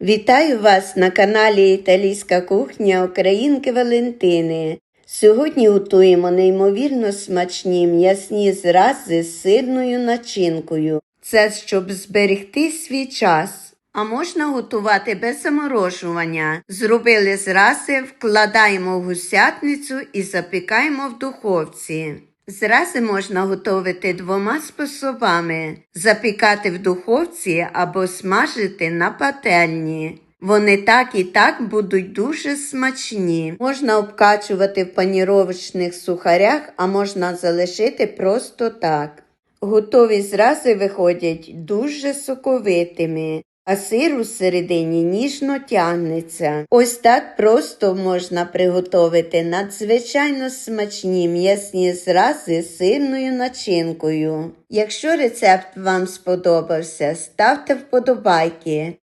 Вітаю вас на каналі Італійська кухня Українки Валентини. Сьогодні готуємо неймовірно смачні м'ясні зрази з сирною начинкою. Це щоб зберегти свій час. А можна готувати без заморожування. Зробили зрази, вкладаємо в гусятницю і запікаємо в духовці. Зрази можна готувати двома способами: запікати в духовці або смажити на пательні. Вони так і так будуть дуже смачні. Можна обкачувати в паніровочних сухарях, а можна залишити просто так. Готові зрази виходять дуже соковитими, а сир у середині ніжно тягнеться. Ось так просто можна приготувати надзвичайно смачні м'ясні зрази з сирною начинкою. Якщо рецепт вам сподобався, ставте вподобайки.